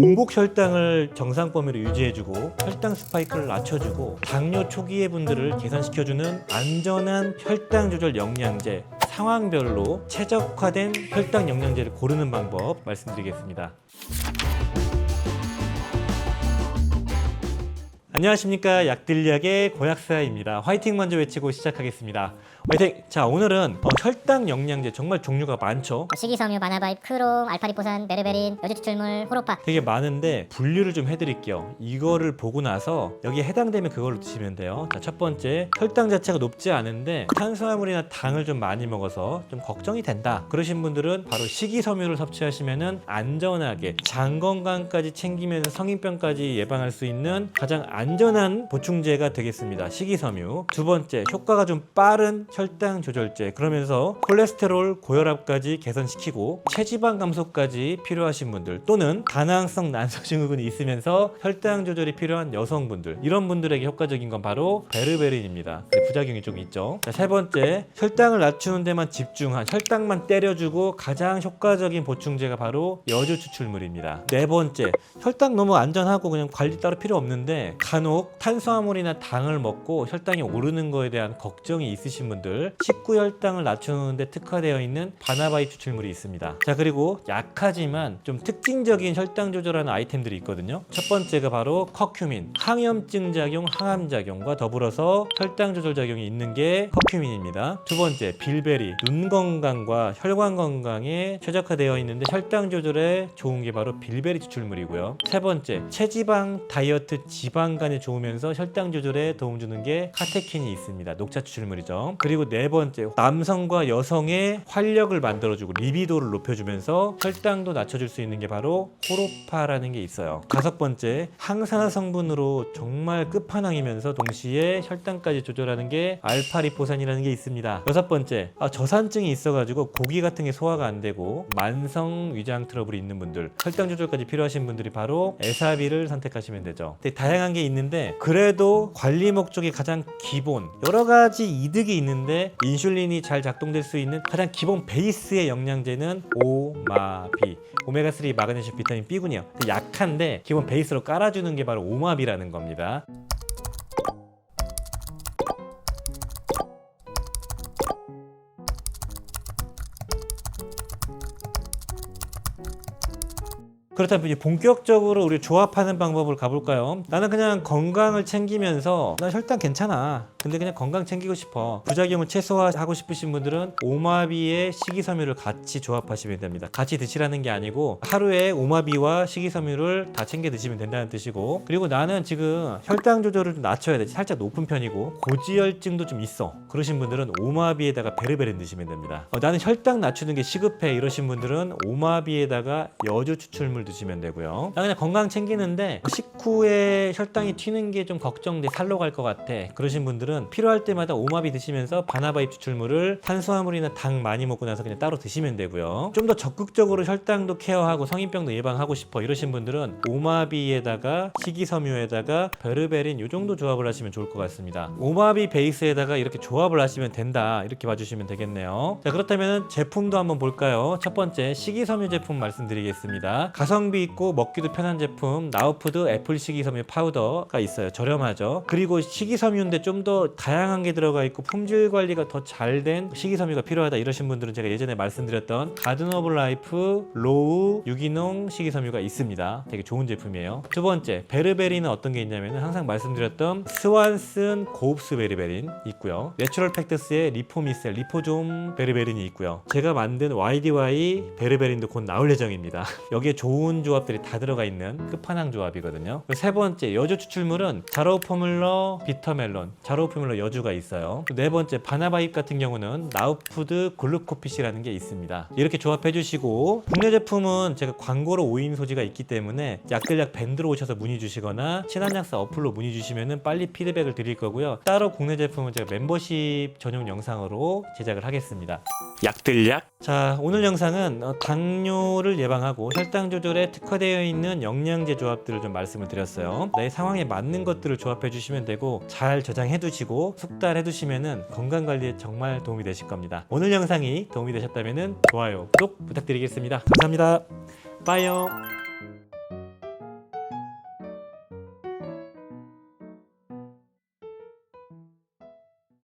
공복 혈당을 정상 범위로 유지해주고 혈당 스파이크를 낮춰주고 당뇨 초기의 분들을 개선시켜주는 안전한 혈당 조절 영양제 상황별로 최적화된 혈당 영양제를 고르는 방법 말씀드리겠습니다. 안녕하십니까 약들약의 고약사입니다. 화이팅 먼저 외치고 시작하겠습니다. 화이팅! 자 오늘은 어, 혈당 영양제 정말 종류가 많죠. 식이섬유, 바나바입, 크롬, 알파리포산, 베르베린, 여주추출물, 호로파 되게 많은데 분류를 좀 해드릴게요. 이거를 보고 나서 여기에 해당되면 그걸로 드시면 돼요. 자, 첫 번째 혈당 자체가 높지 않은데 탄수화물이나 당을 좀 많이 먹어서 좀 걱정이 된다. 그러신 분들은 바로 식이섬유를 섭취하시면은 안전하게 장 건강까지 챙기면서 성인병까지 예방할 수 있는 가장 안 전한 보충제가 되겠습니다. 식이섬유. 두 번째 효과가 좀 빠른 혈당 조절제. 그러면서 콜레스테롤 고혈압까지 개선시키고 체지방 감소까지 필요하신 분들 또는 다낭성 난소 증후군이 있으면서 혈당 조절이 필요한 여성분들 이런 분들에게 효과적인 건 바로 베르베린입니다. 부작용이 좀 있죠. 자, 세 번째 혈당을 낮추는 데만 집중한 혈당만 때려주고 가장 효과적인 보충제가 바로 여주 추출물입니다. 네 번째 혈당 너무 안전하고 그냥 관리 따로 필요 없는데 간혹 탄수화물이나 당을 먹고 혈당이 오르는 거에 대한 걱정이 있으신 분들 식구 혈당을 낮추는 데 특화되어 있는 바나바이 추출물이 있습니다. 자 그리고 약하지만 좀 특징적인 혈당 조절하는 아이템들이 있거든요. 첫 번째가 바로 커큐민 항염증 작용, 항암 작용과 더불어서 혈당 조절 작용이 있는 게 커큐민입니다. 두 번째 빌베리 눈 건강과 혈관 건강에 최적화되어 있는데 혈당 조절에 좋은 게 바로 빌베리 추출물이고요. 세 번째 체지방 다이어트 지방간 에 좋으면서 혈당 조절에 도움 주는 게 카테킨이 있습니다. 녹차 추출물이죠. 그리고 네 번째 남성과 여성의 활력을 만들어주고 리비도를 높여주면서 혈당도 낮춰줄 수 있는 게 바로 호로파라는 게 있어요. 다섯 번째 항산화 성분으로 정말 끝판왕이면서 동시에 혈당까지 조절하는 게 알파리포산이라는 게 있습니다. 여섯 번째 아, 저산증이 있어가지고 고기 같은 게 소화가 안 되고 만성 위장 트러블이 있는 분들 혈당 조절까지 필요하신 분들이 바로 에사비를 선택하시면 되죠. 다양한 게 있는 데 그래도 관리 목적이 가장 기본 여러 가지 이득이 있는데 인슐린이 잘 작동될 수 있는 가장 기본 베이스의 영양제는 오마비 오메가3 마그네슘 비타민 B군요. 약한데 기본 베이스로 깔아주는 게 바로 오마비라는 겁니다. 그렇다면 이제 본격적으로 우리 조합하는 방법을 가볼까요? 나는 그냥 건강을 챙기면서 나 혈당 괜찮아. 근데 그냥 건강 챙기고 싶어. 부작용을 최소화하고 싶으신 분들은 오마비에 식이섬유를 같이 조합하시면 됩니다. 같이 드시라는 게 아니고 하루에 오마비와 식이섬유를 다 챙겨 드시면 된다는 뜻이고 그리고 나는 지금 혈당 조절을 좀 낮춰야 돼. 살짝 높은 편이고 고지혈증도 좀 있어. 그러신 분들은 오마비에다가 베르베린 드시면 됩니다. 어, 나는 혈당 낮추는 게 시급해 이러신 분들은 오마비에다가 여주 추출물 드시면 되고요. 나 그냥 건강 챙기는데 식후에 혈당이 튀는 게 좀 걱정돼 살로 갈 것 같아. 그러신 분들은 필요할 때마다 오마비 드시면서 바나바입 추출물을 탄수화물이나 당 많이 먹고 나서 그냥 따로 드시면 되고요. 좀 더 적극적으로 혈당도 케어하고 성인병도 예방하고 싶어 이러신 분들은 오마비에다가 식이섬유에다가 베르베린 요 정도 조합을 하시면 좋을 것 같습니다. 오마비 베이스에다가 이렇게 조합을 하시면 된다 이렇게 봐주시면 되겠네요. 자 그렇다면 제품도 한번 볼까요? 첫 번째 식이섬유 제품 말씀드리겠습니다. 가성 비 있고 먹기도 편한 제품 나우푸드 애플 식이섬유 파우더가 있어요. 저렴하죠. 그리고 식이섬유인데 좀 더 다양한 게 들어가 있고 품질 관리가 더 잘 된 식이섬유가 필요하다 이러신 분들은 제가 예전에 말씀드렸던 가든 오브 라이프 로우 유기농 식이섬유가 있습니다. 되게 좋은 제품이에요. 두 번째 베르베린은 어떤 게 있냐면 항상 말씀드렸던 스완슨 고흡스 베르베린 있고요. 내추럴 팩트스의 리포미셀 리포좀 베르베린이 있고요. 제가 만든 YDY 베르베린도 곧 나올 예정입니다. 여기에 좋은 조합들이 다 들어가 있는 끝판왕 조합이거든요. 그리고 세 번째 여주 추출물은 자로 포뮬러 비터멜론, 자로 포뮬러 여주가 있어요. 네 번째 바나바입 같은 경우는 나우푸드 글루코핏이라는 게 있습니다. 이렇게 조합해 주시고 국내 제품은 제가 광고로 오인 소지가 있기 때문에 약들약 밴드로 오셔서 문의 주시거나 친환약사 어플로 문의 주시면은 빨리 피드백을 드릴 거고요. 따로 국내 제품은 제가 멤버십 전용 영상으로 제작을 하겠습니다. 약들약. 자 오늘 영상은 어, 당뇨를 예방하고 혈당 조절 에 특화되어 있는 영양제 조합들을 좀 말씀을 드렸어요. 내 상황에 맞는 것들을 조합해 주시면 되고 잘 저장해 두시고 숙달해 두시면은 건강 관리에 정말 도움이 되실 겁니다. 오늘 영상이 도움이 되셨다면은 좋아요, 구독 부탁드리겠습니다. 감사합니다. 빠이요.